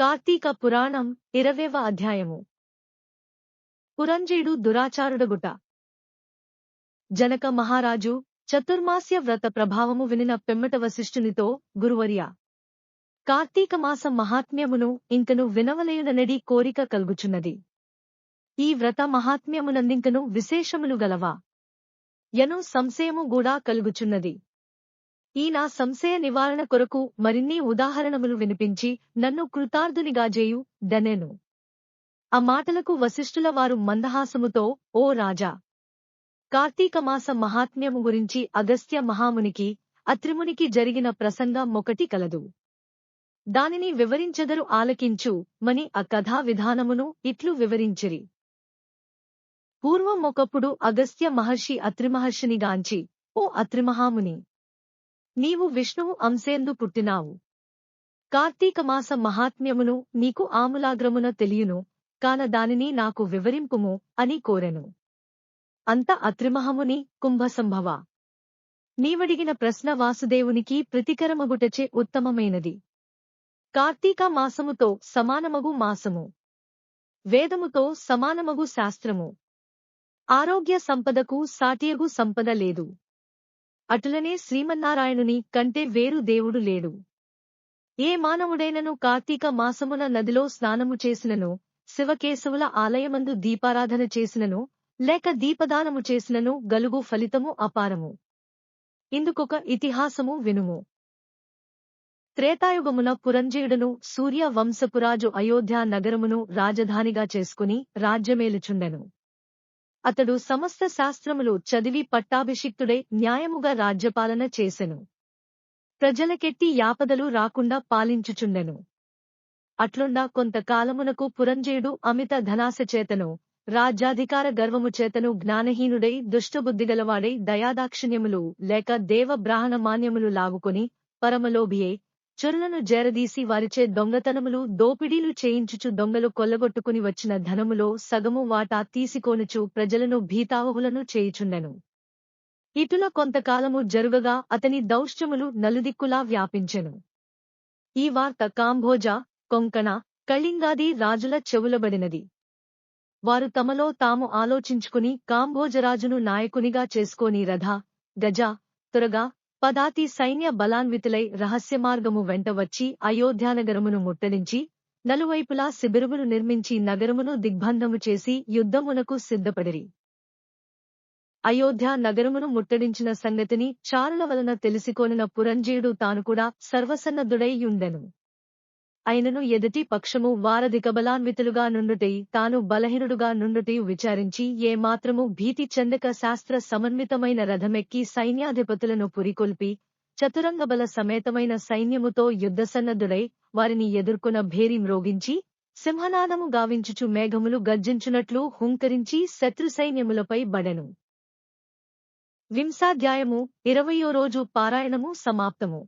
కార్తీక పురాణం ఇరవేవ అధ్యాయము. పురంజీడు దురాచారుడగుట. జనక మహారాజు చతుర్మాస్య వ్రత ప్రభావము వినిన పెమ్మట వశిష్ఠునితో గురువర్య. కార్తీక మాస మహాత్మ్యమును ఇంకను వినవలయుననడి కోరిక కలుగుచున్నది. ఈ వ్రత మహాత్మ్యమునందింకను విశేషములు గలవా? ఎను సంశయము గూడా కలుగుచున్నది. ఈ నా సంశయ నివారణ కొరకు మరిన్ని ఉదాహరణములు వినిపించి నన్ను కృతార్థునిగా జేయు దనెను ఆ మాటలకు వశిష్ఠుల వారు మందహాసముతో ఓ రాజా! కార్తీక మాస మహాత్మ్యము గురించి అగస్త్య మహామునికి అత్రిమునికి జరిగిన ప్రసంగం ఒకటి కలదు. దానిని వివరించెదరు ఆలకించు మని ఆ కథా విధానమును ఇట్లు వివరించిరి. పూర్వం ఒకప్పుడు అగస్త్య మహర్షి అత్రిమహర్షినిగాంచి ఓ అత్రిమహాముని! నీవు విష్ణువు అంశేందు పుట్టినావు. కార్తీక మాస మహాత్మ్యమును నీకు ఆములాగ్రమున తెలియను కాన దానిని నాకు వివరింపుము అని కోరెను. అంత అత్రిమహముని కుంభసంభవ. నీవడిగిన ప్రశ్న వాసుదేవునికి ప్రతికరమగుటచే ఉత్తమమైనది. కార్తీక మాసముతో సమానమగు మాసము. వేదముతో సమానమగు శాస్త్రము. ఆరోగ్య సంపదకు సాటియగు సంపద లేదు. అటులనే శ్రీమన్నారాయణుని కంటే వేరు దేవుడు లేడు. ఏ మానవుడైనను కార్తీక మాసమున నదిలో స్నానము చేసినను శివకేశవుల ఆలయమందు దీపారాధన చేసినను లేక దీపదానము చేసినను గలుగు ఫలితము అపారము. ఇందుకొక ఇతిహాసము వినుము. త్రేతాయుగమున పురంజయుడును సూర్య వంశపురాజు అయోధ్య నగరమును రాజధానిగా చేసుకుని రాజ్యమేలుచుండెను. అతడు సమస్త శాస్త్రములు చదివి పట్టాభిషిక్తుడై న్యాయముగా రాజ్యపాలన చేసెను. ప్రజలకెట్టి యాపదలు రాకుండా పాలించుచుండెను. అట్లుండా కొంతకాలమునకు పురంజయుడు అమిత ధనాశచేతను రాజ్యాధికార గర్వము చేతను జ్ఞానహీనుడై దుష్టబుద్ధిగలవాడై దయాదాక్షిణ్యములు లేక దేవ బ్రాహ్మణ మాన్యములు లాగుకొని పరమలోభియే చొరులను జేరదీసి వారిచే దొంగతనములు దోపిడీలు చేయించుచు దొంగలు కొల్లగొట్టుకుని వచ్చిన ధనములో సగము వాటా తీసికోనుచు ప్రజలను భీతావహులను చేయుచుండెను. ఇటుల కొంతకాలము జరుగగా అతని దౌష్ట్యములు నలుదిక్కులా వ్యాపించెను. ఈ వార్త కాంభోజ కొంకణ కళింగాది రాజుల చెవులబడినది. వారు తమలో తాము ఆలోచించుకుని కాంభోజరాజును నాయకునిగా చేసుకోని రథ గజ త్వరగా పదాతి సైన్య బలాన్వితులై రహస్యమార్గము వెంట వచ్చి అయోధ్యానగరమును ముట్టడించి నలువైపులా శిబిరమును నిర్మించి నగరమును దిగ్బంధము చేసి యుద్ధమునకు సిద్ధపడిరి. అయోధ్య నగరమును ముట్టడించిన సంగతిని చారుల వలన తెలిసికొనిన పురంజీయుడు తాను కూడా సర్వసన్నద్ధుడై యుండెను. అయినను ఎదుటి పక్షము వారధికబలాన్వితులుగా నుండుటి తాను బలహీనుడుగా నుండుటి విచారించి ఏ మాత్రము భీతి చెందక శాస్త్ర సమన్వితమైన రథమెక్కి సైన్యాధిపతులను పురికొల్పి చతురంగబల సమేతమైన సైన్యముతో యుద్ధసన్నద్ధుడై వారిని ఎదుర్కొన భేరి మ్రోగించి సింహనాదము గావించుచు మేఘములు గర్జించునట్లు హుంకరించి శత్రు సైన్యములపై బడెను. వింసాధ్యాయము ఇరవయో రోజు పారాయణము సమాప్తము.